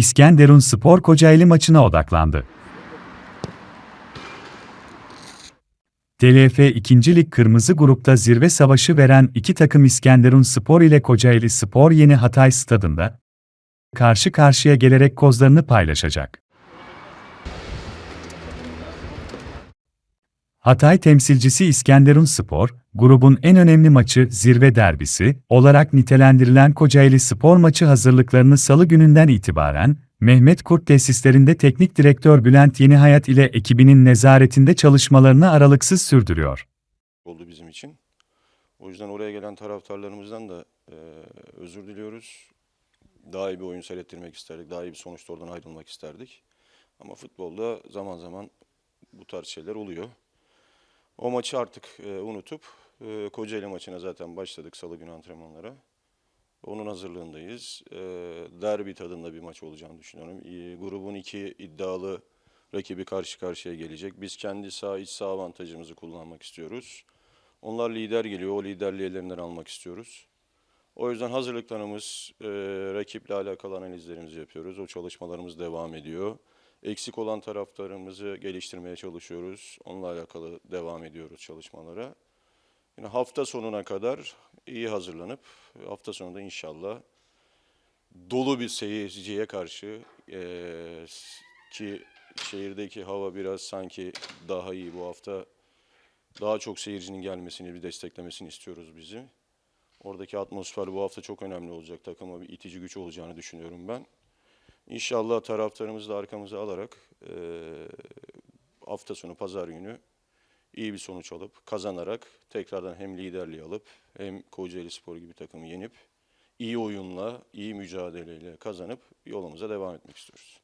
İskenderun Spor Kocaeli maçına odaklandı. TLF 2. Lig Kırmızı Grup'ta zirve savaşı veren iki takım İskenderun Spor ile Kocaeli Spor Yeni Hatay Stadında karşı karşıya gelerek kozlarını paylaşacak. Hatay temsilcisi İskenderun Spor, grubun en önemli maçı zirve derbisi olarak nitelendirilen Kocaeli Spor maçı hazırlıklarını salı gününden itibaren Mehmet Kurt tesislerinde teknik direktör Bülent Yenihayat ile ekibinin nezaretinde çalışmalarını aralıksız sürdürüyor. oldu bizim için. O yüzden oraya gelen taraftarlarımızdan da e, özür diliyoruz. Daha iyi bir oyun seyrettirmek isterdik. Daha iyi bir sonuçta oradan ayrılmak isterdik. Ama futbolda zaman zaman bu tarz şeyler oluyor. O maçı artık e, unutup e, Kocaeli maçına zaten başladık salı günü antrenmanlara. Onun hazırlığındayız. E, derbi tadında bir maç olacağını düşünüyorum. E, grubun iki iddialı rakibi karşı karşıya gelecek. Biz kendi sağ iç sağ avantajımızı kullanmak istiyoruz. Onlar lider geliyor. O liderliği ellerinden almak istiyoruz. O yüzden hazırlıklarımız, e, rakiple alakalı analizlerimizi yapıyoruz. O çalışmalarımız devam ediyor. Eksik olan taraflarımızı geliştirmeye çalışıyoruz. Onunla alakalı devam ediyoruz çalışmalara. Yine hafta sonuna kadar iyi hazırlanıp hafta sonunda inşallah dolu bir seyirciye karşı e, ki şehirdeki hava biraz sanki daha iyi bu hafta daha çok seyircinin gelmesini, bir desteklemesini istiyoruz bizi. Oradaki atmosfer bu hafta çok önemli olacak. Takıma bir itici güç olacağını düşünüyorum ben. İnşallah taraftarımızı da arkamıza alarak eee, hafta sonu pazar günü iyi bir sonuç alıp kazanarak tekrardan hem liderliği alıp hem Kocaeli Spor gibi takımı yenip iyi oyunla, iyi mücadeleyle kazanıp yolumuza devam etmek istiyoruz.